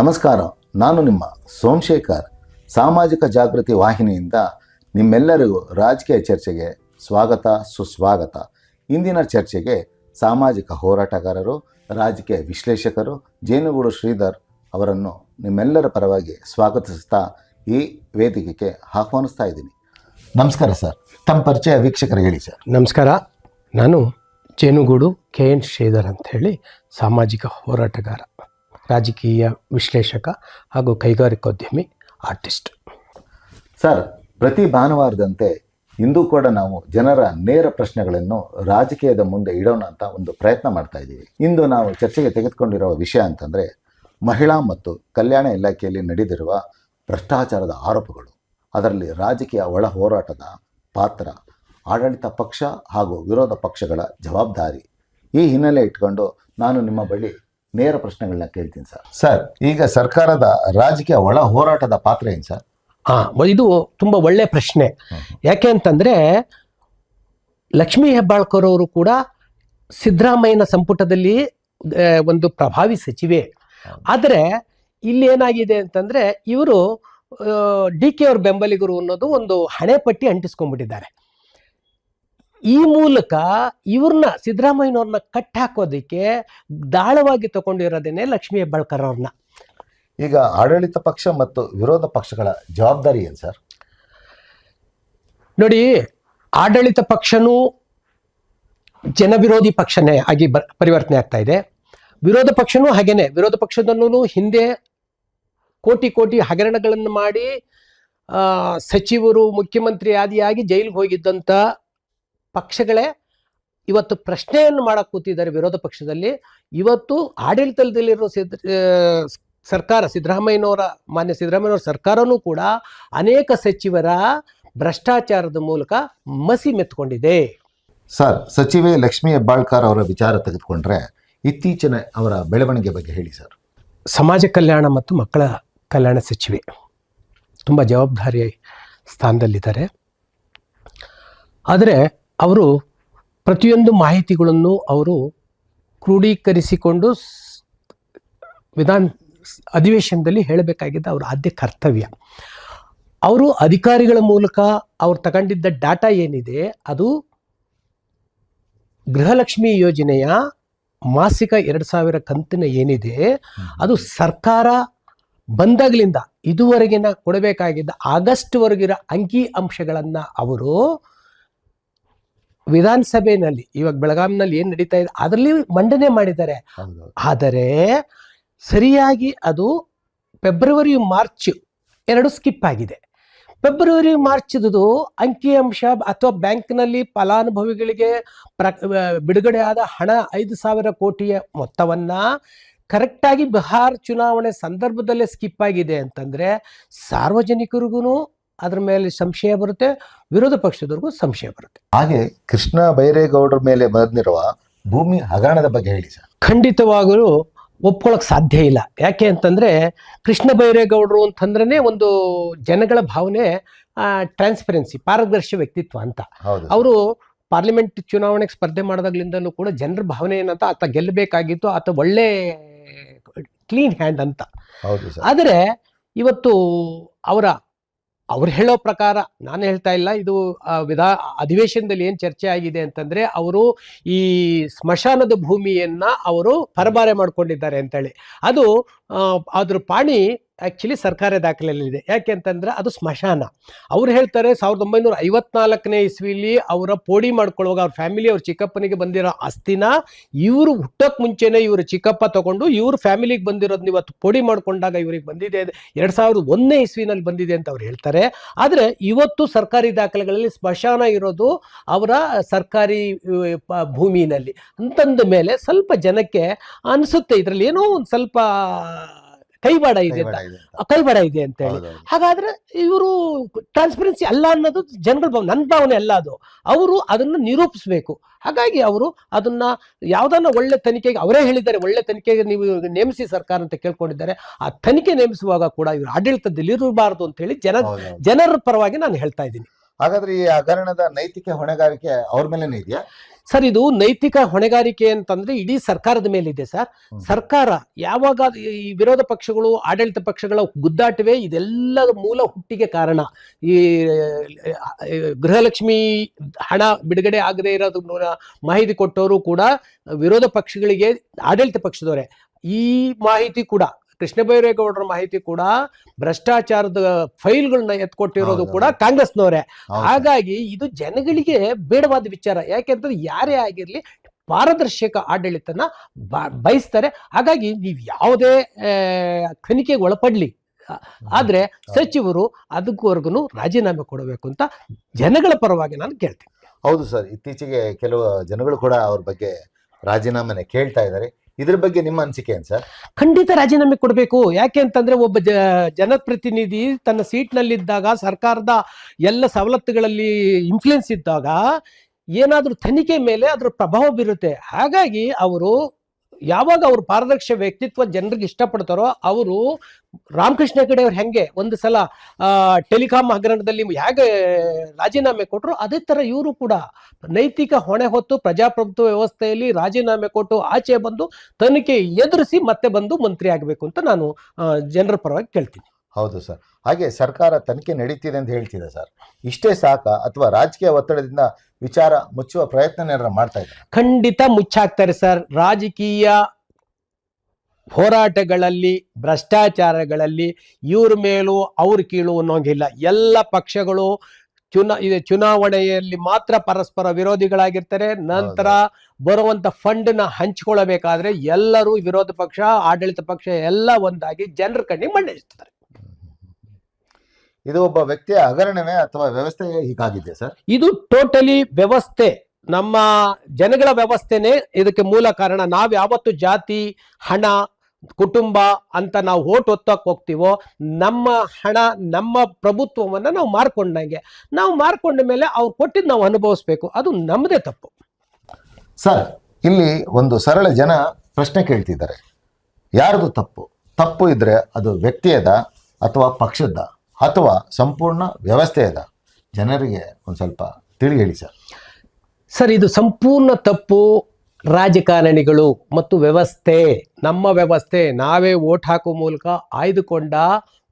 ನಮಸ್ಕಾರ, ನಾನು ನಿಮ್ಮ ಸೋಮಶೇಖರ್. ಸಾಮಾಜಿಕ ಜಾಗೃತಿ ವಾಹಿನಿಯಿಂದ ನಿಮ್ಮೆಲ್ಲರಿಗೂ ರಾಜಕೀಯ ಚರ್ಚೆಗೆ ಸ್ವಾಗತ, ಸುಸ್ವಾಗತ. ಇಂದಿನ ಚರ್ಚೆಗೆ ಸಾಮಾಜಿಕ ಹೋರಾಟಗಾರರು, ರಾಜಕೀಯ ವಿಶ್ಲೇಷಕರು ಜೇನುಗೂಡು ಶ್ರೀಧರ್ ಅವರನ್ನು ನಿಮ್ಮೆಲ್ಲರ ಪರವಾಗಿ ಸ್ವಾಗತಿಸ್ತಾ ಈ ವೇದಿಕೆಗೆ ಆಹ್ವಾನಿಸ್ತಾ ಇದ್ದೀನಿ. ನಮಸ್ಕಾರ ಸರ್. ತಮ್ಮ ಪರಿಚಯ ವೀಕ್ಷಕರಿಗೆ ಹೇಳಿ ಸರ್. ನಮಸ್ಕಾರ. ನಾನು ಜೇನುಗೂಡು ಕೆ ಎನ್ ಶ್ರೀಧರ್ ಅಂತ ಹೇಳಿ ಸಾಮಾಜಿಕ ಹೋರಾಟಗಾರ. ರಾಜಕೀಯ ವಿಶ್ಲೇಷಕ ಹಾಗೂ ಕೈಗಾರಿಕೋದ್ಯಮಿ ಆರ್ಟಿಸ್ಟ್. ಸರ್, ಪ್ರತಿ ಭಾನುವಾರದಂತೆ ಇಂದು ಕೂಡ ನಾವು ಜನರ ನೇರ ಪ್ರಶ್ನೆಗಳನ್ನು ರಾಜಕೀಯದ ಮುಂದೆ ಇಡೋಣ ಅಂತ ಒಂದು ಪ್ರಯತ್ನ ಮಾಡ್ತಾ ಇದ್ದೀವಿ. ಇಂದು ನಾವು ಚರ್ಚೆಗೆ ತೆಗೆದುಕೊಂಡಿರುವ ವಿಷಯ ಅಂತಂದರೆ ಮಹಿಳಾ ಮತ್ತು ಕಲ್ಯಾಣ ಇಲಾಖೆಯಲ್ಲಿ ನಡೆದಿರುವ ಭ್ರಷ್ಟಾಚಾರದ ಆರೋಪಗಳು. ಅದರಲ್ಲಿ ರಾಜಕೀಯ ಒಳ ಹೋರಾಟದ ಪಾತ್ರ, ಆಡಳಿತ ಪಕ್ಷ ಹಾಗೂ ವಿರೋಧ ಪಕ್ಷಗಳ ಜವಾಬ್ದಾರಿ. ಈ ಹಿನ್ನೆಲೆ ಇಟ್ಕೊಂಡು ನಾನು ನಿಮ್ಮ ಬಳಿ ನೇರ ಪ್ರಶ್ನೆಗಳನ್ನ ಕೇಳ್ತೀನಿ ಸರ್. ಸರ್ ಈಗ ಸರ್ಕಾರದ ರಾಜಕೀಯ ಒಳ ಹೋರಾಟದ ಪಾತ್ರ ಏನು ಸರ್? ಹಾಂ ಇದು ತುಂಬ ಒಳ್ಳೆಯ ಪ್ರಶ್ನೆ. ಯಾಕೆ ಅಂತಂದರೆ ಲಕ್ಷ್ಮೀ ಹೆಬ್ಬಾಳ್ಕರ್ ಅವರು ಕೂಡ ಸಿದ್ದರಾಮಯ್ಯನ ಸಂಪುಟದಲ್ಲಿ ಒಂದು ಪ್ರಭಾವಿ ಸಚಿವೆ. ಆದರೆ ಇಲ್ಲಿ ಏನಾಗಿದೆ ಅಂತಂದರೆ ಇವರು ಡಿ ಕೆ ಅವ್ರ ಬೆಂಬಲಿಗರು ಅನ್ನೋದು ಒಂದು ಹಣೆಪಟ್ಟಿ ಅಂಟಿಸ್ಕೊಂಡ್ಬಿಟ್ಟಿದ್ದಾರೆ. ಈ ಮೂಲಕ ಇವ್ರನ್ನ ಸಿದ್ದರಾಮಯ್ಯನವ್ರನ್ನ ಕಟ್ ಹಾಕೋದಕ್ಕೆ ದಾಳವಾಗಿ ತಗೊಂಡಿರೋದೇನೆ ಲಕ್ಷ್ಮೀ ಹೆಬ್ಬಾಳ್ಕರ್ ಅವ್ರನ್ನ. ಈಗ ಆಡಳಿತ ಪಕ್ಷ ಮತ್ತು ವಿರೋಧ ಪಕ್ಷಗಳ ಜವಾಬ್ದಾರಿ ಏನು ಸರ್? ನೋಡಿ ಆಡಳಿತ ಪಕ್ಷನೂ ಜನವಿರೋಧಿ ಪಕ್ಷನೇ ಆಗಿ ಬ ಪರಿವರ್ತನೆ ಆಗ್ತಾ ಇದೆ. ವಿರೋಧ ಪಕ್ಷನೂ ಹಾಗೇನೆ. ವಿರೋಧ ಪಕ್ಷದಲ್ಲೂ ಹಿಂದೆ ಕೋಟಿ ಕೋಟಿ ಹಗರಣಗಳನ್ನು ಮಾಡಿ ಸಚಿವರು ಮುಖ್ಯಮಂತ್ರಿ ಆದಿಯಾಗಿ ಜೈಲಿಗೆ ಹೋಗಿದ್ದಂಥ ಪಕ್ಷಗಳೇ ಇವತ್ತು ಪ್ರಶ್ನೆಯನ್ನು ಮಾಡಕ್ಕೆ ಕೂತಿದ್ದಾರೆ ವಿರೋಧ ಪಕ್ಷದಲ್ಲಿ. ಇವತ್ತು ಆಡಳಿತದಲ್ಲಿರೋ ಸಿದ್ ಸರ್ಕಾರ ಸಿದ್ದರಾಮಯ್ಯನವರ ಮಾನ್ಯ ಸಿದ್ದರಾಮಯ್ಯನವರ ಸರ್ಕಾರನೂ ಕೂಡ ಅನೇಕ ಸಚಿವರ ಭ್ರಷ್ಟಾಚಾರದ ಮೂಲಕ ಮಸಿ ಮೆತ್ಕೊಂಡಿದೆ. ಸರ್ ಸಚಿವೆ ಲಕ್ಷ್ಮೀ ಹೆಬ್ಬಾಳ್ಕರ್ ಅವರ ವಿಚಾರ ತೆಗೆದುಕೊಂಡ್ರೆ ಇತ್ತೀಚಿನ ಅವರ ಬೆಳವಣಿಗೆ ಬಗ್ಗೆ ಹೇಳಿ ಸರ್. ಸಮಾಜ ಕಲ್ಯಾಣ ಮತ್ತು ಮಕ್ಕಳ ಕಲ್ಯಾಣ ಸಚಿವೆ ತುಂಬ ಜವಾಬ್ದಾರಿ ಸ್ಥಾನದಲ್ಲಿದ್ದಾರೆ. ಆದರೆ ಅವರು ಪ್ರತಿಯೊಂದು ಮಾಹಿತಿಗಳನ್ನು ಅವರು ಕ್ರೋಢೀಕರಿಸಿಕೊಂಡು ವಿಧಾನ ಅಧಿವೇಶನದಲ್ಲಿ ಹೇಳಬೇಕಾಗಿದ್ದ ಅವರ ಆದ್ಯ ಕರ್ತವ್ಯ. ಅವರು ಅಧಿಕಾರಿಗಳ ಮೂಲಕ ಅವ್ರು ತಗೊಂಡಿದ್ದ ಡಾಟಾ ಏನಿದೆ ಅದು ಗೃಹಲಕ್ಷ್ಮಿ ಯೋಜನೆಯ ಮಾಸಿಕ ಎರಡು ಸಾವಿರ ಕಂತಿನ ಏನಿದೆ ಅದು ಸರ್ಕಾರ ಬಂದಾಗಲಿಂದ ಇದುವರೆಗಿನ ಕೊಡಬೇಕಾಗಿದ್ದ ಆಗಸ್ಟ್ವರೆಗಿರೋ ಅಂಕಿ ಅಂಶಗಳನ್ನು ಅವರು ವಿಧಾನಸಭೆಯಲ್ಲಿ ಇವಾಗ ಬೆಳಗಾವಿನಲ್ಲಿ ಏನು ನಡೀತಾ ಇದೆ ಅದರಲ್ಲಿ ಮಂಡನೆ ಮಾಡಿದ್ದಾರೆ. ಆದರೆ ಸರಿಯಾಗಿ ಅದು ಫೆಬ್ರವರಿ ಮಾರ್ಚ್ ಎರಡು ಸ್ಕಿಪ್ ಆಗಿದೆ. ಫೆಬ್ರವರಿ ಮಾರ್ಚ್ದು ಅಂಕಿಅಂಶ ಅಥವಾ ಬ್ಯಾಂಕ್ನಲ್ಲಿ ಫಲಾನುಭವಿಗಳಿಗೆ ಪ್ರ ಬಿಡುಗಡೆ ಆದ ಹಣ ಐದು ಸಾವಿರ ಕೋಟಿಯ ಮೊತ್ತವನ್ನು ಕರೆಕ್ಟಾಗಿ ಬಿಹಾರ್ ಚುನಾವಣೆ ಸಂದರ್ಭದಲ್ಲೇ ಸ್ಕಿಪ್ ಆಗಿದೆ ಅಂತಂದರೆ ಸಾರ್ವಜನಿಕರಿಗೂ ಅದ್ರ ಮೇಲೆ ಸಂಶಯ ಬರುತ್ತೆ ವಿರೋಧ ಪಕ್ಷದವ್ರಿಗೂ ಸಂಶಯ ಬರುತ್ತೆ. ಹಾಗೆ ಕೃಷ್ಣ ಬೈರೇಗೌಡರ ಮೇಲೆ ಬಂದಿರುವ ಭೂಮಿ ಹಗರಣದ ಬಗ್ಗೆ ಹೇಳಿ ಸರ್. ಖಂಡಿತವಾಗಲೂ ಒಪ್ಕೊಳ್ಳೋಕೆ ಸಾಧ್ಯ ಇಲ್ಲ. ಯಾಕೆ ಅಂತಂದ್ರೆ ಕೃಷ್ಣ ಬೈರೇಗೌಡರು ಅಂತಂದ್ರೆ ಒಂದು ಜನಗಳ ಭಾವನೆ ಟ್ರಾನ್ಸ್ಪರೆನ್ಸಿ ಪಾರದರ್ಶಿ ವ್ಯಕ್ತಿತ್ವ ಅಂತ. ಅವರು ಪಾರ್ಲಿಮೆಂಟ್ ಚುನಾವಣೆಗೆ ಸ್ಪರ್ಧೆ ಮಾಡೋದಾಗ್ಲಿಂದಲೂ ಕೂಡ ಜನರ ಭಾವನೆ ಏನಂತ ಆತ ಗೆಲ್ಲಬೇಕಾಗಿತ್ತು ಆತ ಒಳ್ಳೆ ಕ್ಲೀನ್ ಹ್ಯಾಂಡ್ ಅಂತ. ಆದರೆ ಇವತ್ತು ಅವರ ಅವ್ರು ಹೇಳೋ ಪ್ರಕಾರ ನಾನು ಹೇಳ್ತಾ ಇಲ್ಲ, ಇದು ವಿಧಾ, ಅಧಿವೇಶನದಲ್ಲಿ ಏನು ಚರ್ಚೆ ಆಗಿದೆ ಅಂತಂದ್ರೆ ಅವರು ಈ ಸ್ಮಶಾನದ ಭೂಮಿಯನ್ನು ಅವರು ಪರಬಾರೆ ಮಾಡ್ಕೊಂಡಿದ್ದಾರೆ ಅಂತೇಳಿ. ಅದು ಅದ್ರ ಪಾಣಿ ಆ್ಯಕ್ಚುಲಿ ಸರ್ಕಾರ ದಾಖಲೆಯಲ್ಲಿದೆ. ಯಾಕೆ ಅಂತಂದ್ರೆ ಅದು ಸ್ಮಶಾನ. ಅವ್ರು ಹೇಳ್ತಾರೆ ಸಾವಿರದ ಒಂಬೈನೂರ ಐವತ್ನಾಲ್ಕನೇ ಇಸ್ವಿಲಿ ಅವರ ಪೋಡಿ ಮಾಡ್ಕೊಳ್ಳುವಾಗ ಅವ್ರ ಫ್ಯಾಮಿಲಿ ಅವ್ರ ಚಿಕ್ಕಪ್ಪನಿಗೆ ಬಂದಿರೋ ಅಸ್ಥಿನ ಇವರು ಹುಟ್ಟಕ್ಕೆ ಮುಂಚೆನೇ ಇವರು ಚಿಕ್ಕಪ್ಪ ತಗೊಂಡು ಇವ್ರ ಫ್ಯಾಮಿಲಿಗೆ ಬಂದಿರೋದನ್ನ ಇವತ್ತು ಪೋಡಿ ಮಾಡ್ಕೊಂಡಾಗ ಇವ್ರಿಗೆ ಬಂದಿದೆ ಎರಡು ಸಾವಿರದ ಒಂದನೇ ಇಸ್ವಿನಲ್ಲಿ ಬಂದಿದೆ ಅಂತ ಅವ್ರು ಹೇಳ್ತಾರೆ. ಆದರೆ ಇವತ್ತು ಸರ್ಕಾರಿ ದಾಖಲೆಗಳಲ್ಲಿ ಸ್ಮಶಾನ ಇರೋದು ಅವರ ಸರ್ಕಾರಿ ಭೂಮಿನಲ್ಲಿ. ಅಂತಂದ ಮೇಲೆ ಸ್ವಲ್ಪ ಜನಕ್ಕೆ ಅನಿಸುತ್ತೆ ಇದರಲ್ಲಿ ಏನೋ ಒಂದು ಸ್ವಲ್ಪ ಕೈವಾಡ ಇದೆ ಅಂತ. ಕೈವಾಡ ಇದೆ ಅಂತ. ಹೇಳಿ. ಹಾಗಾದ್ರೆ ಇವರು ಟ್ರಾನ್ಸ್ಪರೆನ್ಸಿ ಅಲ್ಲ ಅನ್ನೋದು ಜನಗಳ ಭಾವನೆ ನನ್ನ ಭಾವನೆ ಅಲ್ಲ ಅದು. ಅವರು ಅದನ್ನು ನಿರೂಪಿಸಬೇಕು. ಹಾಗಾಗಿ ಅವರು ಅದನ್ನ ಯಾವ್ದನ್ನ ಒಳ್ಳೆ ತನಿಖೆಗೆ ಅವರೇ ಹೇಳಿದ್ದಾರೆ ಒಳ್ಳೆ ತನಿಖೆಗೆ ನೀವು ನೇಮಿಸಿ ಸರ್ಕಾರ ಅಂತ ಕೇಳ್ಕೊಂಡಿದ್ದಾರೆ. ಆ ತನಿಖೆ ನೇಮಿಸುವಾಗ ಕೂಡ ಇವರು ಆಡಳಿತದಲ್ಲಿ ಇರಬಾರದು ಅಂತ ಹೇಳಿ ಜನ ಜನರ ಪರವಾಗಿ ನಾನು ಹೇಳ್ತಾ ಇದ್ದೀನಿ. ಹಾಗಾದ್ರೆ ಈ ಹಗರಣದ ನೈತಿಕ ಹೊಣೆಗಾರಿಕೆ ಅವ್ರ ಮೇಲೇನೆ ಇದೆಯಾ? ಸರ್ ಇದು ನೈತಿಕ ಹೊಣೆಗಾರಿಕೆ ಅಂತಂದ್ರೆ ಇಡೀ ಸರ್ಕಾರದ ಮೇಲಿದೆ ಸರ್. ಸರ್ಕಾರ ಯಾವಾಗ ಈ ವಿರೋಧ ಪಕ್ಷಗಳು ಆಡಳಿತ ಪಕ್ಷಗಳ ಗುದ್ದಾಟವೇ ಇದೆಲ್ಲದ ಮೂಲ ಹುಟ್ಟಿಗೆ ಕಾರಣ. ಈ ಗೃಹಲಕ್ಷ್ಮಿ ಹಣ ಬಿಡುಗಡೆ ಆಗದೆ ಇರೋದು ಮಾಹಿತಿ ಕೊಟ್ಟವರು ಕೂಡ ವಿರೋಧ ಪಕ್ಷಗಳಿಗೆ ಆಡಳಿತ ಪಕ್ಷದವರೇ. ಈ ಮಾಹಿತಿ ಕೂಡ ಕೃಷ್ಣ ಬೈರೇಗೌಡರ ಮಾಹಿತಿ ಕೂಡ ಭ್ರಷ್ಟಾಚಾರದ ಫೈಲ್ಗಳನ್ನ ಎತ್ಕೊಟ್ಟಿರೋದು ಕೂಡ. ಕಾಂಗ್ರೆಸ್ನವರೇ. ಹಾಗಾಗಿ ಇದು ಜನಗಳಿಗೆ ಬೇಡವಾದ ವಿಚಾರ. ಯಾಕೆಂತಂದ್ರೆ ಯಾರೇ ಆಗಿರ್ಲಿ ಪಾರದರ್ಶಕ ಆಡಳಿತನ ಬಯಸ್ತಾರೆ. ಹಾಗಾಗಿ ನೀವು ಯಾವುದೇ ತನಿಖೆಗೆ ಒಳಪಡ್ಲಿ. ಆದ್ರೆ ಸಚಿವರು ಅದಕ್ಕವರೆಗೂ ರಾಜೀನಾಮೆ ಕೊಡಬೇಕು ಅಂತ ಜನಗಳ ಪರವಾಗಿ ನಾನು ಕೇಳ್ತೀನಿ. ಹೌದು ಸರ್. ಇತ್ತೀಚೆಗೆ ಕೆಲವು ಜನಗಳು ಕೂಡ ಅವ್ರ ಬಗ್ಗೆ ರಾಜೀನಾಮೆನೆ ಕೇಳ್ತಾ ಇದ್ದಾರೆ. ಇದ್ರ ಬಗ್ಗೆ ನಿಮ್ಮ ಅನಿಸಿಕೆ ಏನ್ ಸರ್? ಖಂಡಿತ ರಾಜೀನಾಮೆ ಕೊಡಬೇಕು. ಯಾಕೆ ಅಂತಂದ್ರೆ ಒಬ್ಬ ಜನಪ್ರತಿನಿಧಿ ತನ್ನ ಸೀಟ್ನಲ್ಲಿದ್ದಾಗ ಸರ್ಕಾರದ ಎಲ್ಲ ಸವಲತ್ತುಗಳಲ್ಲಿ ಇನ್ಫ್ಲುಯೆನ್ಸ್ ಇದ್ದಾಗ ಏನಾದರೂ ತನಿಖೆ ಮೇಲೆ ಅದ್ರ ಪ್ರಭಾವ ಬೀರುತ್ತೆ. ಹಾಗಾಗಿ ಅವರು ಯಾವಾಗ ಅವ್ರ ಪಾರದರ್ಶಕ ವ್ಯಕ್ತಿತ್ವ ಜನರಿಗೆ ಇಷ್ಟಪಡ್ತಾರೋ ಅವರು ರಾಮಕೃಷ್ಣ ಹೆಗಡೆ ಅವ್ರು ಹೆಂಗೆ ಒಂದು ಸಲ ಟೆಲಿಕಾಂ ಹಗರಣದಲ್ಲಿ ಹೇಗೆ ರಾಜೀನಾಮೆ ಕೊಟ್ಟರು ಅದೇ ತರ ಇವರು ಕೂಡ ನೈತಿಕ ಹೊಣೆ ಹೊತ್ತು ಪ್ರಜಾಪ್ರಭುತ್ವ ವ್ಯವಸ್ಥೆಯಲ್ಲಿ ರಾಜೀನಾಮೆ ಕೊಟ್ಟು ಆಚೆ ಬಂದು ತನಿಖೆ ಎದುರಿಸಿ ಮತ್ತೆ ಬಂದು ಮಂತ್ರಿ ಆಗಬೇಕು ಅಂತ ನಾನು ಜನರ ಪರವಾಗಿ ಕೇಳ್ತೀನಿ. ಹೌದು ಸರ್. ಹಾಗೆ ಸರ್ಕಾರ ತನಿಖೆ ನಡೀತಿದೆ ಅಂತ ಹೇಳ್ತಿದೆ ಸರ್. ಇಷ್ಟೇ ಸಾಕ ಅಥವಾ ರಾಜಕೀಯ ಒತ್ತಡದಿಂದ ವಿಚಾರ ಮುಚ್ಚುವ ಪ್ರಯತ್ನ ಏನಾರ ಮಾಡ್ತಾ ಇದ್ದಾರೆ? ಖಂಡಿತ ಮುಚ್ಚಾಕ್ತಾರೆ ಸರ್. ರಾಜಕೀಯ ಹೋರಾಟಗಳಲ್ಲಿ ಭ್ರಷ್ಟಾಚಾರಗಳಲ್ಲಿ ಇವ್ರ ಮೇಲೂ ಅವ್ರ ಕೀಳು ಅನ್ನೋಂಗಿಲ್ಲ. ಎಲ್ಲ ಪಕ್ಷಗಳು ಚುನಾ ಇದು ಚುನಾವಣೆಯಲ್ಲಿ ಮಾತ್ರ ಪರಸ್ಪರ ವಿರೋಧಿಗಳಾಗಿರ್ತಾರೆ. ನಂತರ ಬರುವಂತ ಫಂಡ್ನ ಹಂಚಿಕೊಳ್ಳಬೇಕಾದ್ರೆ ಎಲ್ಲರೂ ವಿರೋಧ ಪಕ್ಷ ಆಡಳಿತ ಪಕ್ಷ ಎಲ್ಲ ಒಂದಾಗಿ ಜನರ ಕಣ್ಣಿಗೆ ಮಂಡಿಸ್ತಾರೆ ಇದು ಒಬ್ಬ ವ್ಯಕ್ತಿಯ ಹಗರಣವೇ ಅಥವಾ ವ್ಯವಸ್ಥೆ ಹೀಗಾಗಿದೆ ಸರ್. ಇದು ಟೋಟಲಿ ವ್ಯವಸ್ಥೆ. ನಮ್ಮ ಜನಗಳ ವ್ಯವಸ್ಥೆನೇ ಇದಕ್ಕೆ ಮೂಲ ಕಾರಣ. ನಾವು ಯಾವತ್ತು ಜಾತಿ ಹಣ ಕುಟುಂಬ ಅಂತ ನಾವು ಓಟ್ ಒತ್ತಕ್ಕೆ ಹೋಗ್ತೀವೋ ನಮ್ಮ ಹಣ ನಮ್ಮ ಪ್ರಭುತ್ವವನ್ನ ನಾವು ಮಾರ್ಕೊಂಡಂಗೆ. ನಾವು ಮಾರ್ಕೊಂಡ ಮೇಲೆ ಅವ್ರು ಕೊಟ್ಟಿದ್ದು ನಾವು ಅನುಭವಿಸ್ಬೇಕು. ಅದು ನಮ್ಮದೇ ತಪ್ಪು. ಸರ್ ಇಲ್ಲಿ ಒಂದು ಸರಳ ಜನ ಪ್ರಶ್ನೆ ಕೇಳ್ತಿದ್ದಾರೆ. ಯಾರ್ದು ತಪ್ಪು? ತಪ್ಪು ಇದ್ರೆ ಅದು ವ್ಯಕ್ತಿಯದ ಅಥವಾ ಪಕ್ಷದ? ಅಥವಾ ಸಂಪೂರ್ಣ ವ್ಯವಸ್ಥೆ ಅದ. ಜನರಿಗೆ ಒಂದು ಸ್ವಲ್ಪ ತಿಳಿ ಹೇಳಿ ಸರ್. ಸರ್, ಇದು ಸಂಪೂರ್ಣ ತಪ್ಪು ರಾಜಕಾರಣಿಗಳು ಮತ್ತು ವ್ಯವಸ್ಥೆ. ನಮ್ಮ ವ್ಯವಸ್ಥೆ, ನಾವೇ ಓಟ್ ಹಾಕೋ ಮೂಲಕ ಆಯ್ದುಕೊಂಡ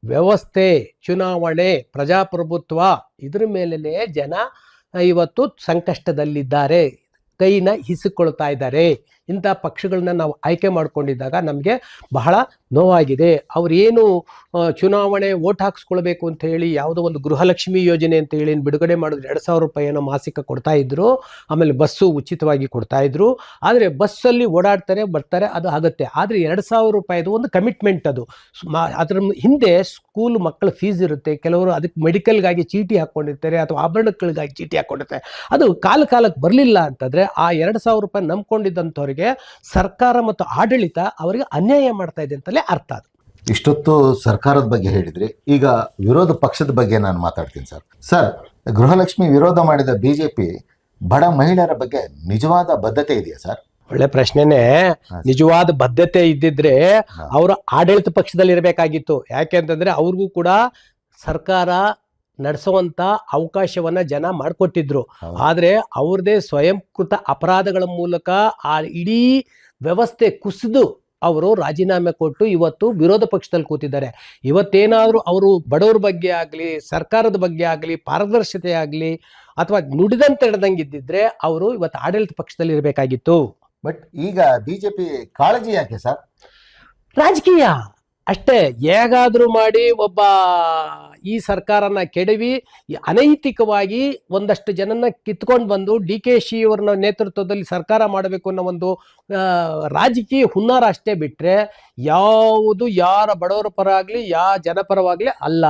ವ್ಯವಸ್ಥೆ, ಚುನಾವಣೆ, ಪ್ರಜಾಪ್ರಭುತ್ವ, ಇದ್ರ ಮೇಲೇ ಜನ ಇವತ್ತು ಸಂಕಷ್ಟದಲ್ಲಿದ್ದಾರೆ, ಕೈನ ಹಿಸಿಕೊಳ್ತಾ ಇದ್ದಾರೆ. ಇಂಥ ಪಕ್ಷಗಳನ್ನ ನಾವು ಆಯ್ಕೆ ಮಾಡಿಕೊಂಡಿದ್ದಾಗ ನಮಗೆ ಬಹಳ ನೋವಾಗಿದೆ. ಅವರೇನು ಚುನಾವಣೆ ಓಟ್ ಹಾಕಿಸ್ಕೊಳ್ಬೇಕು ಅಂತ ಹೇಳಿ ಯಾವುದೋ ಒಂದು ಗೃಹಲಕ್ಷ್ಮಿ ಯೋಜನೆ ಅಂತ ಹೇಳಿ ಬಿಡುಗಡೆ ಮಾಡಿದ್ರೆ ಎರಡು ಸಾವಿರ ರೂಪಾಯಿಯನ್ನು ಮಾಸಿಕ ಕೊಡ್ತಾ ಇದ್ರು, ಆಮೇಲೆ ಬಸ್ಸು ಉಚಿತವಾಗಿ ಕೊಡ್ತಾ ಇದ್ರು. ಆದರೆ ಬಸ್ಸಲ್ಲಿ ಓಡಾಡ್ತಾರೆ, ಬರ್ತಾರೆ, ಅದು ಆಗುತ್ತೆ. ಆದರೆ ಎರಡು ಸಾವಿರ ರೂಪಾಯಿದು ಒಂದು ಕಮಿಟ್ಮೆಂಟ್ ಅದು. ಅದ್ರ ಹಿಂದೆ ಸ್ಕೂಲ್ ಮಕ್ಕಳ ಫೀಸ್ ಇರುತ್ತೆ. ಕೆಲವರು ಅದಕ್ಕೆ ಮೆಡಿಕಲ್ಗಾಗಿ ಚೀಟಿ ಹಾಕ್ಕೊಂಡಿರ್ತಾರೆ ಅಥವಾ ಆಭರಣಗಳಿಗಾಗಿ ಚೀಟಿ ಹಾಕ್ಕೊಂಡಿರ್ತಾರೆ. ಅದು ಕಾಲ ಕಾಲಕ್ಕೆ ಬರಲಿಲ್ಲ ಅಂತಂದ್ರೆ ಆ ಎರಡು ಸಾವಿರ ರೂಪಾಯಿ ನಂಬ್ಕೊಂಡಿದ್ದಂಥವ್ರಿಗೆ ಸರ್ಕಾರ ಮತ್ತು ಆಡಳಿತ ಅವರಿಗೆ ಅನ್ಯಾಯ ಮಾಡ್ತಾ ಇದೆ ಅಂತಲೇ ಅರ್ಥ ಅದು. ಇಷ್ಟೊತ್ತು ಸರ್ಕಾರದ ಬಗ್ಗೆ ಹೇಳಿದ್ರಿ. ಈಗ ವಿರೋಧ ಪಕ್ಷದ ಬಗ್ಗೆ ನಾನು ಮಾತಾಡ್ತೀನಿ ಸರ್. ಸರ್ ಗೃಹಲಕ್ಷ್ಮಿ ವಿರೋಧ ಮಾಡಿದ ಬಿಜೆಪಿ ಬಡ ಮಹಿಳೆಯರ ಬಗ್ಗೆ ನಿಜವಾದ ಬದ್ಧತೆ ಇದೆಯಾ ಸರ್? ಒಳ್ಳೆ ಪ್ರಶ್ನೆನೇ. ನಿಜವಾದ ಬದ್ಧತೆ ಇದ್ದಿದ್ರೆ. ಅವರು ಆಡಳಿತ ಪಕ್ಷದಲ್ಲಿ ಇರಬೇಕಾಗಿತ್ತು ಯಾಕೆ ಅಂತಂದ್ರೆ ಅವ್ರಿಗೂ ಕೂಡ ಸರ್ಕಾರ ನಡೆಸುವಂತ ಅವಕಾಶವನ್ನ ಜನ ಮಾಡಿಕೊಟ್ಟಿದ್ರು. ಆದ್ರೆ ಅವ್ರದೇ ಸ್ವಯಂಕೃತ ಅಪರಾಧಗಳ ಮೂಲಕ ಆ ಇಡೀ ವ್ಯವಸ್ಥೆ ಕುಸಿದು ಅವರು ರಾಜೀನಾಮೆ ಕೊಟ್ಟು ಇವತ್ತು ವಿರೋಧ ಪಕ್ಷದಲ್ಲಿ ಕೂತಿದ್ದಾರೆ. ಇವತ್ತೇನಾದರೂ ಅವರು ಬಡವ್ರ ಬಗ್ಗೆ ಆಗಲಿ ಸರ್ಕಾರದ ಬಗ್ಗೆ ಆಗಲಿ ಪಾರದರ್ಶತೆ ಆಗಲಿ ಅಥವಾ ನುಡಿದಂತೆ ನಡೆದಂಗೆ ಇದ್ದಿದ್ರೆ ಅವರು ಇವತ್ತು ಆಡಳಿತ ಪಕ್ಷದಲ್ಲಿ ಇರಬೇಕಾಗಿತ್ತು. ಬಟ್ ಈಗ ಬಿಜೆಪಿ ಕಾಳಜಿ ಯಾಕೆ ಸರ್? ರಾಜಕೀಯ. ಅಷ್ಟೇ, ಹೇಗಾದರೂ ಮಾಡಿ ಒಬ್ಬ ಈ ಸರ್ಕಾರನ ಕೆಡವಿ, ಅನೈತಿಕವಾಗಿ ಒಂದಷ್ಟು ಜನನ ಕಿತ್ಕೊಂಡು ಬಂದು ಡಿ ಕೆ ಶಿ ಅವರ ನೇತೃತ್ವದಲ್ಲಿ ಸರ್ಕಾರ ಮಾಡಬೇಕು ಅನ್ನೋ ಒಂದು ರಾಜಕೀಯ ಹುನ್ನಾರ ಅಷ್ಟೇ ಬಿಟ್ಟರೆ ಯಾವುದು ಯಾರ ಬಡವರ ಪರ ಆಗಲಿ, ಯಾ ಜನಪರವಾಗಲಿ ಅಲ್ಲ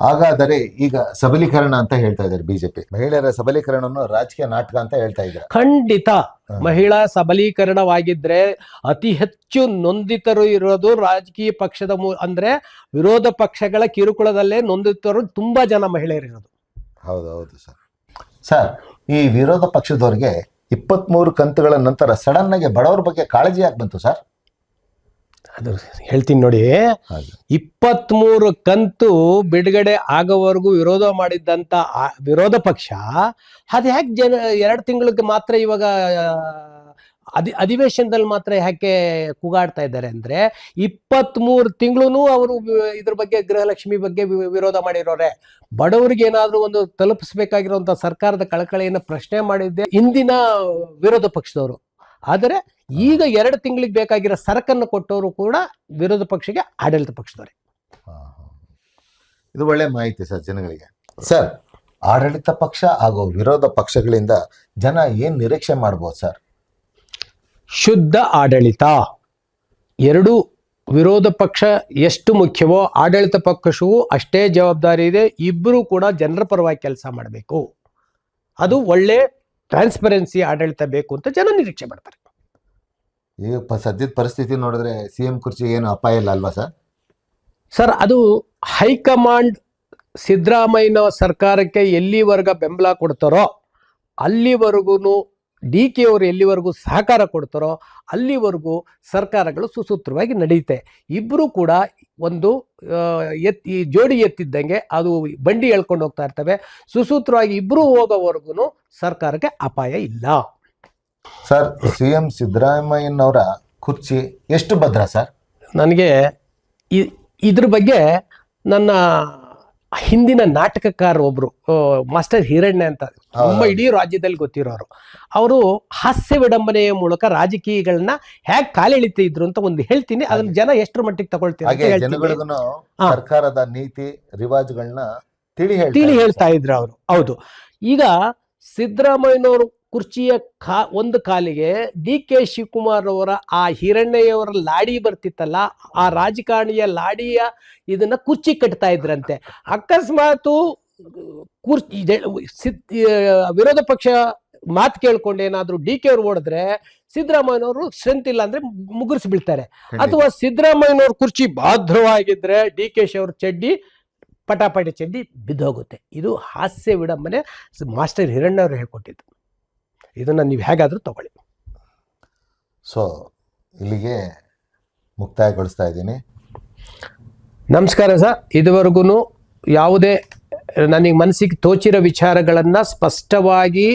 ಹಾಗಾದರೆ ಈಗ ಸಬಲೀಕರಣ ಅಂತ ಹೇಳ್ತಾ ಇದ್ದಾರೆ ಬಿಜೆಪಿ. ಮಹಿಳೆಯರ ಸಬಲೀಕರಣವನ್ನು ರಾಜಕೀಯ ನಾಟಕ ಅಂತ ಹೇಳ್ತಾ ಇದ್ದಾರೆ. ಖಂಡಿತ. ಮಹಿಳಾ ಸಬಲೀಕರಣವಾಗಿದ್ರೆ ಅತಿ ಹೆಚ್ಚು ನೊಂದಿತರು ಇರೋದು ರಾಜಕೀಯ ಪಕ್ಷದ ಮೂ ಅಂದ್ರೆ ವಿರೋಧ ಪಕ್ಷಗಳ ಕಿರುಕುಳದಲ್ಲೇ ನೊಂದಿತರು ತುಂಬಾ ಜನ ಮಹಿಳೆಯರಿರೋದು ಹೌದು ಹೌದು ಸರ್. ಸರ್ ಈ ವಿರೋಧ ಪಕ್ಷದವರಿಗೆ ಇಪ್ಪತ್ಮೂರು ಕಂತುಗಳ ನಂತರ ಸಡನ್ನಾಗಿ ಆಗಿ ಬಡವರ ಬಗ್ಗೆ ಕಾಳಜಿ ಯಾಕೆ ಬಂತು ಸರ್? ಅದು ಹೇಳ್ತೀನಿ ನೋಡಿ. ಇಪ್ಪತ್ಮೂರು ಕಂತು ಬಿಡುಗಡೆ ಆಗೋವರೆಗೂ ವಿರೋಧ ಮಾಡಿದ್ದಂತ ವಿರೋಧ ಪಕ್ಷ ಅದು ಹ್ಯಾಕ್ ಜನ ಎರಡು ತಿಂಗಳಿಗೆ ಮಾತ್ರ ಇವಾಗ ಅಧಿ ಅಧಿವೇಶನದಲ್ಲಿ ಮಾತ್ರ ಯಾಕೆ ಕೂಗಾಡ್ತಾ ಇದ್ದಾರೆ ಅಂದ್ರೆ ಇಪ್ಪತ್ಮೂರು ತಿಂಗಳು ಅವರು ಇದ್ರ ಬಗ್ಗೆ ಗೃಹಲಕ್ಷ್ಮಿ ಬಗ್ಗೆ ವಿರೋಧ ಮಾಡಿರೋರೆ. ಬಡವರಿಗೆ ಏನಾದ್ರೂ ಒಂದು ತಲುಪಿಸ್ಬೇಕಾಗಿರುವಂತ ಸರ್ಕಾರದ ಕಳಕಳಿಯನ್ನು ಪ್ರಶ್ನೆ ಮಾಡಿದ್ದೆ ಇಂದಿನ ವಿರೋಧ ಪಕ್ಷದವರು. ಆದರೆ ಈಗ ಎರಡು ತಿಂಗಳಿಗೆ ಬೇಕಾಗಿರೋ ಸರಕನ್ನು ಕೊಟ್ಟವರು ಕೂಡ ವಿರೋಧ ಪಕ್ಷಕ್ಕೆ ಆಡಳಿತ ಪಕ್ಷದವರೇ. ಹಾ, ಹಾ. ಇದು ಒಳ್ಳೆ ಮಾಹಿತಿ ಸರ್ ಜನಗಳಿಗೆ. ಸರ್ ಆಡಳಿತ ಪಕ್ಷ ಹಾಗೂ ವಿರೋಧ ಪಕ್ಷಗಳಿಂದ ಜನ ಏನು ನಿರೀಕ್ಷೆ ಮಾಡ್ಬೋದು ಸರ್? ಶುದ್ಧ ಆಡಳಿತ. ಎರಡು ವಿರೋಧ ಪಕ್ಷ ಎಷ್ಟು ಮುಖ್ಯವೋ ಆಡಳಿತ ಪಕ್ಷವೂ ಅಷ್ಟೇ ಜವಾಬ್ದಾರಿ ಇದೆ. ಇಬ್ಬರೂ ಕೂಡ ಜನರ ಪರವಾಗಿ ಕೆಲಸ ಮಾಡಬೇಕು. ಅದು ಒಳ್ಳೆ ಟ್ರಾನ್ಸ್ಪರೆನ್ಸಿ ಆಡಳಿತ ಬೇಕು ಅಂತ ಜನ ನಿರೀಕ್ಷೆ ಮಾಡ್ತಾರೆ. ಈಗ ಸದ್ಯದ ಪರಿಸ್ಥಿತಿ ನೋಡಿದ್ರೆ ಸಿ ಎಂ ಕುರ್ಚಿ ಏನು ಅಪಾಯ ಇಲ್ಲ ಅಲ್ವಾ ಸರ್? ಸರ್, ಅದು ಹೈಕಮಾಂಡ್ ಸಿದ್ದರಾಮಯ್ಯನ ಸರ್ಕಾರಕ್ಕೆ ಎಲ್ಲಿವರೆಗ ಬೆಂಬಲ ಕೊಡ್ತಾರೋ ಅಲ್ಲಿವರೆಗೂ ಡಿ ಕೆ ಅವರು ಎಲ್ಲಿವರೆಗೂ ಸಹಕಾರ ಕೊಡ್ತಾರೋ, ಅಲ್ಲಿವರೆಗೂ ಸರ್ಕಾರಗಳು ಸುಸೂತ್ರವಾಗಿ ನಡೆಯುತ್ತೆ. ಇಬ್ಬರೂ ಕೂಡ ಒಂದು ಎತ್, ಈ ಜೋಡಿ ಎತ್ತಿದ್ದಂಗೆ ಅದು ಬಂಡಿ ಎಳ್ಕೊಂಡು ಹೋಗ್ತಾ ಇರ್ತವೆ. ಸುಸೂತ್ರವಾಗಿ ಇಬ್ಬರೂ ಹೋಗೋವರೆಗೂ ಸರ್ಕಾರಕ್ಕೆ ಅಪಾಯ ಇಲ್ಲ. ಸರ್ ಸಿ ಎಂ ಸಿದ್ದರಾಮಯ್ಯನವರ ಕುರ್ಚಿ ಎಷ್ಟು ಭದ್ರ ಸರ್? ನನಗೆ ಇ- ಇದ್ರ ಬಗ್ಗೆ ನನ್ನ ಹಿಂದಿನ ನಾಟಕಕಾರ ಒಬ್ರು ಆ, ಮಾಸ್ಟರ್ ಹಿರಣ್ಯ ಅಂತ ತುಂಬ. ಇಡೀ ರಾಜ್ಯದಲ್ಲಿ ಗೊತ್ತಿರೋರು. ಅವರು ಹಾಸ್ಯ ವಿಡಂಬನೆಯ ಮೂಲಕ ರಾಜಕೀಯಗಳನ್ನ ಹೇಗೆ ಕಾಲೆಳಿತಾ ಇದ್ರು ಅಂತ ಒಂದು ಹೇಳ್ತೀನಿ. ಅದನ್ನ ಜನ ಎಷ್ಟರ ಮಟ್ಟಿಗೆ ತಗೊಳ್ತೀವಿ ಅಂತ ಹಾಗೆ ಹೇಳ್ತೀನಿ. ಜನಗಳಿಗೂ ಹಾ. ಸರ್ಕಾರದ ನೀತಿ ರಿವಾಜುಗಳನ್ನ ತಿಳಿ ತಿಳಿ ಹೇಳ್ತಾ ಇದ್ರು ಅವರು. ಹೌದು. ಈಗ ಸಿದ್ದರಾಮಯ್ಯನವರು ಕುರ್ಚಿಯ ಕಾ ಒಂದು ಕಾಲಿಗೆ ಡಿ ಕೆ ಶಿವಕುಮಾರ್ ಅವರ ಆ ಹಿರಣ್ಣಯ್ಯವರ ಲಾಡಿ ಬರ್ತಿತ್ತಲ್ಲ ಆ ರಾಜಕಾರಣಿಯ ಲಾಡಿಯ ಇದನ್ನ ಕುರ್ಚಿ ಕಟ್ತಾ ಇದ್ರಂತೆ. ಅಕಸ್ಮಾತು ಕುರ್ಚಿ ವಿರೋಧ ಪಕ್ಷ ಮಾತು ಕೇಳ್ಕೊಂಡು ಏನಾದ್ರು ಡಿ ಕೆ ಅವ್ರು ಓಡಿದ್ರೆ ಸಿದ್ದರಾಮಯ್ಯನವರು ಸ್ಟ್ರೆಂತ್ ಇಲ್ಲ ಅಂದ್ರೆ ಮುಗುರ್ಸಿ. ಅಥವಾ ಸಿದ್ದರಾಮಯ್ಯನವ್ರ ಕುರ್ಚಿ ಬಾದ್ರವಾಗಿದ್ರೆ ಡಿ ಕೆ ಶಿ ಅವ್ರ ಚಡ್ಡಿ ಪಟಾಪಟಿ ಚಡ್ಡಿ ಬಿದ್ದೋಗುತ್ತೆ. ಇದು ಹಾಸ್ಯ ವಿಡಂಬನೆ ಮಾಸ್ಟರ್ ಹಿರಣ್ಣವ್ರು ಹೇಳ್ಕೊಟ್ಟಿದ್ದು. ಇದನ್ನ ನೀವು ಹೇಗಾದರೂ ತಗೊಳ್ಳಿ. ಸೊ ಇಲ್ಲಿಗೆ ಮುಕ್ತಾಯಗೊಳಿಸ್ತಾ ಇದ್ದೀನಿ. ನಮಸ್ಕಾರ ಸರ್. ಇದುವರೆಗೂ ಯಾವುದೇ ನನಗೆ ಮನಸ್ಸಿಗೆ ತೋಚಿರೋ ವಿಚಾರಗಳನ್ನು ಸ್ಪಷ್ಟವಾಗಿ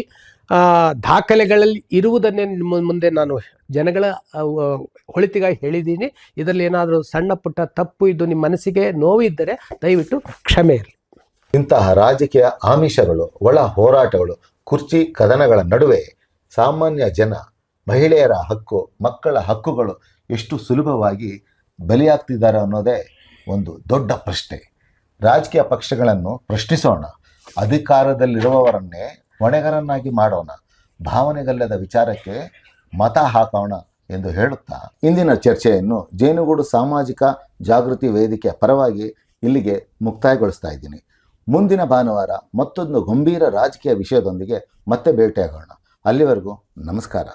ದಾಖಲೆಗಳಲ್ಲಿ ಇರುವುದನ್ನೇ ನಿಮ್ಮ ಮುಂದೆ ನಾನು ಜನಗಳ ಹೊಳಿತಿಗಾಗಿ ಒಳಿತಿಗಾಗಿ ಹೇಳಿದ್ದೀನಿ. ಇದರಲ್ಲಿ ಏನಾದರೂ ಸಣ್ಣ ಪುಟ್ಟ ತಪ್ಪು ಇದ್ದು ನಿಮ್ಮ ಮನಸ್ಸಿಗೆ ನೋವಿದ್ದರೆ ದಯವಿಟ್ಟು ಕ್ಷಮೆ ಇರಲಿ. ಇಂತಹ ರಾಜಕೀಯ ಆಮಿಷಗಳು ಒಳ ಹೋರಾಟಗಳು ಕುರ್ಚಿ ಕದನಗಳ ನಡುವೆ ಸಾಮಾನ್ಯ ಜನ, ಮಹಿಳೆಯರ ಹಕ್ಕು, ಮಕ್ಕಳ ಹಕ್ಕುಗಳು ಎಷ್ಟು ಸುಲಭವಾಗಿ ಬಲಿಯಾಗ್ತಿದ್ದಾರೆ ಅನ್ನೋದೇ ಒಂದು ದೊಡ್ಡ ಪ್ರಶ್ನೆ. ರಾಜಕೀಯ ಪಕ್ಷಗಳನ್ನು ಪ್ರಶ್ನಿಸೋಣ, ಅಧಿಕಾರದಲ್ಲಿರುವವರನ್ನೇ ಹೊಣೆಗರನ್ನಾಗಿ ಮಾಡೋಣ, ಭಾವನೆಗಲ್ಲದ ವಿಚಾರಕ್ಕೆ ಮತ ಹಾಕೋಣ ಎಂದು ಹೇಳುತ್ತಾ? ಇಂದಿನ ಚರ್ಚೆಯನ್ನು ಜೇನುಗೂಡು ಸಾಮಾಜಿಕ ಜಾಗೃತಿ ವೇದಿಕೆಯ ಪರವಾಗಿ ಇಲ್ಲಿಗೆ ಮುಕ್ತಾಯಗೊಳಿಸ್ತಾ ಇದ್ದೀನಿ. ಮುಂದಿನ ಭಾನುವಾರ ಮತ್ತೊಂದು ಗಂಭೀರ ರಾಜಕೀಯ ವಿಷಯದೊಂದಿಗೆ ಮತ್ತೆ ಭೇಟಿಯಾಗೋಣ. ಅಲ್ಲಿವರೆಗೂ ನಮಸ್ಕಾರ.